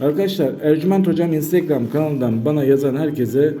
Arkadaşlar Ercüment Hocam Instagram kanalından bana yazan herkese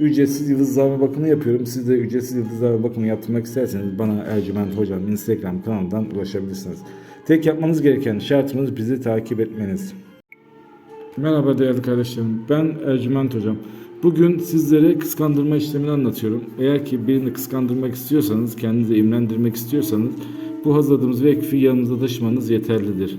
ücretsiz yıldızlama bakımı yapıyorum. Siz de ücretsiz yıldızlama bakımı yaptırmak isterseniz bana Ercüment Hocam Instagram kanalından ulaşabilirsiniz. Tek yapmanız gereken şartımız bizi takip etmeniz. Merhaba değerli kardeşlerim. Ben Ercüment Hocam. Bugün sizlere kıskandırma işlemini anlatıyorum. Eğer ki birini kıskandırmak istiyorsanız, kendinizi imrendirmek istiyorsanız bu hazırladığımız vekfi yanınızda taşımanız yeterlidir.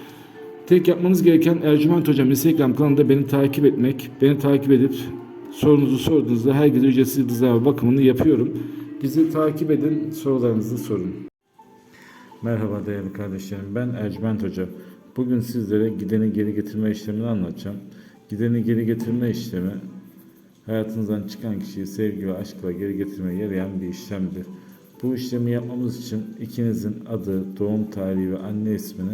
Tek yapmanız gereken Ercüment Hocam Instagram kanalında beni takip etmek. Beni takip edip sorunuzu sorduğunuzda herkese ücretsiz yıldız zarfa bakımını yapıyorum. Bizi takip edin, sorularınızı sorun. Merhaba değerli kardeşlerim. Ben Ercüment Hoca. Bugün sizlere gideni geri getirme işlemini anlatacağım. Gideni geri getirme işlemi hayatınızdan çıkan kişiyi sevgi ve aşkla geri getirmeye yarayan bir işlemdir. Bu işlemi yapmamız için ikinizin adı, doğum tarihi ve anne ismini